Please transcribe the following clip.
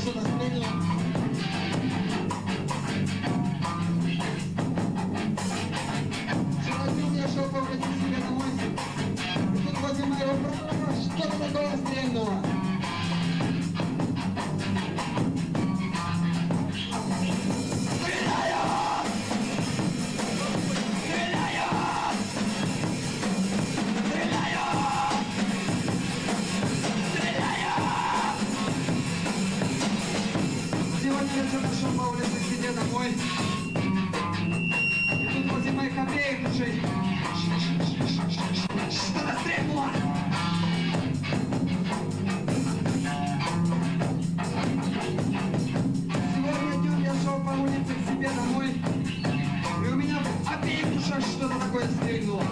Что-то, домой. И тут обеих ушей что-то стрельнуло. Сегодня днем я шел по улице к себе домой. И у меня обеих ушах что-то такое стрельнуло.